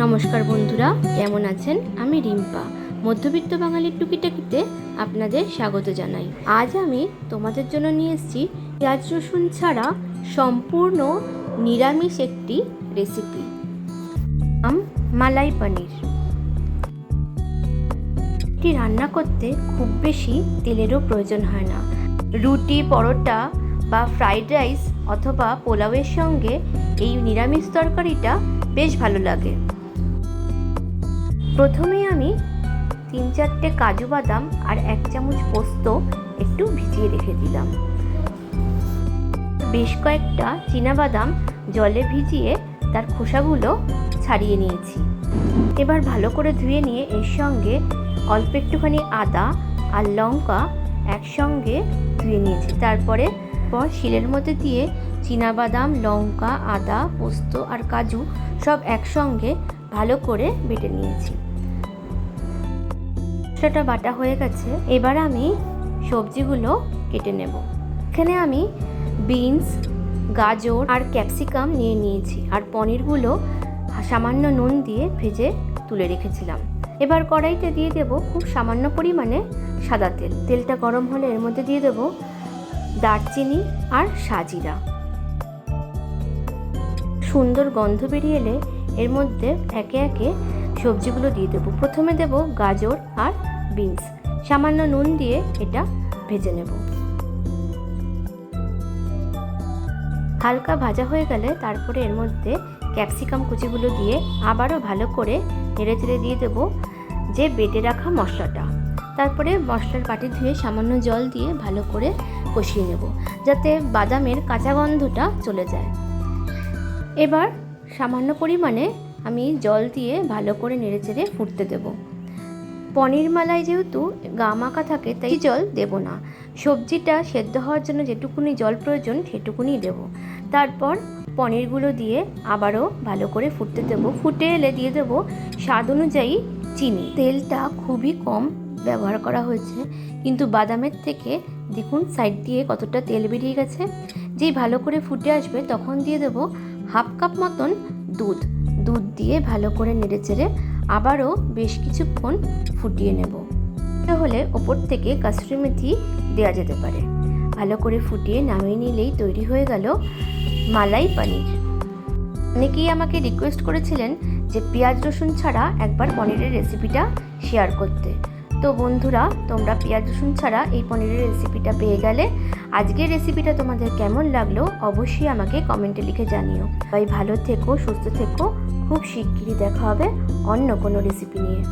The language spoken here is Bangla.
নমস্কার বন্ধুরা, কেমন আছেন? আমি রিম্পা। মধ্যবিত্ত বাঙালির টুকিটাকিতে আপনাদের স্বাগত জানাই। আজ আমি তোমাদের জন্য নিয়ে এসেছি পেঁয়াজ রসুন ছাড়া সম্পূর্ণ নিরামিষ একটি রেসিপি। আম মালাই পনির। এটি রান্না করতে খুব বেশি তেলেরও প্রয়োজন হয় না। রুটি, পরোটা বা ফ্রাইড রাইস অথবা পোলাওয়ের সঙ্গে এই নিরামিষ তরকারিটা বেশ ভালো লাগে। প্রথমেই আমি তিন চারটে কাজু বাদাম আর এক চামচ পোস্ত একটু ভিজিয়ে রেখে দিলাম। বেশ কয়েকটা বাদাম জলে ভিজিয়ে তার খোসাগুলো ছাড়িয়ে নিয়েছি। এবার ভালো করে ধুয়ে নিয়ে এর সঙ্গে অল্প একটুখানি আদা আর লঙ্কা একসঙ্গে ধুয়ে নিয়েছি। তারপরে পর শিলের মধ্যে দিয়ে বাদাম, লঙ্কা, আদা, পোস্ত আর কাজু সব একসঙ্গে ভালো করে বেটে নিয়েছি। সেটা বাটা হয়ে গেছে, এবার আমি সবজিগুলো কেটে নেব। এখানে আমি বিনস, গাজর আর ক্যাপসিকাম নিয়ে নিয়েছি আর পনিরগুলো সামান্য নুন দিয়ে ভেজে তুলে রেখেছিলাম। এবার কড়াইতে দিয়ে দেব খুব সামান্য পরিমাণে সাদা তেল। তেলটা গরম হলে এর মধ্যে দিয়ে দেব দারচিনি আর সাজিরা। সুন্দর গন্ধ বেরিয়ে এলে এর মধ্যে একে একে সবজিগুলো দিয়ে দেবো। প্রথমে দেব গাজর আর বিনস। সামান্য নুন দিয়ে এটা ভেজে নেব। হালকা ভাজা হয়ে গেলে তারপরে এর মধ্যে ক্যাপসিকাম কুচিগুলো দিয়ে আবারও ভালো করে নেড়ে চেড়ে দিয়ে দেব যে বেটে রাখা মশলাটা। তারপরে মশলার বাটি ধুয়ে সামান্য জল দিয়ে ভালো করে কষিয়ে নেব, যাতে বাদামের কাঁচা গন্ধটা চলে যায়। এবার সামান্য পরিমাণে আমি জল দিয়ে ভালো করে নেড়ে চেড়ে ফুটতে দেব। পনির মালাই যেহেতু গা মাখা থাকে, তাই জল দেব না। সবজিটা সেদ্ধ হওয়ার জন্য যেটুকুনি জল প্রয়োজন, সেটুকুনি দেব। তারপর পনিরগুলো দিয়ে আবারও ভালো করে ফুটতে দেব। ফুটে এলে দিয়ে দেব স্বাদ অনুযায়ী চিনি। তেলটা খুবই কম ব্যবহার করা হয়েছে, কিন্তু বাদামের থেকে দেখুন সাইড দিয়ে কতটা তেল বেরিয়ে গেছে। যেই ভালো করে ফুটে আসবে, তখন দিয়ে দেব হাফ কাপ মতন দুধ। দুধ দিয়ে ভালো করে নেড়েচেড়ে আবারও বেশ কিছুক্ষণ ফুটিয়ে নেব। হলে ওপর থেকে কাসুরি মেথি দেওয়া যেতে পারে। ভালো করে ফুটিয়ে নামিয়ে নিলেই তৈরি হয়ে গেল মালাই পনির। অনেকেই আমাকে রিকোয়েস্ট করেছিলেন যে পেঁয়াজ রসুন ছাড়া একবার পনিরের রেসিপিটা শেয়ার করতে। তো বন্ধুরা, তোমরা পেঁয়াজ রসুন ছাড়া এই পনিরের রেসিপিটা পেয়ে গেলে আজকের রেসিপিটা তোমাদের কেমন লাগল অবশ্যই আমাকে কমেন্টে লিখে জানিও। তাই ভালো থেকো, সুস্থ থেকো খুব শিগগিরই দেখা হবে অন্য কোনো রেসিপি নিয়ে।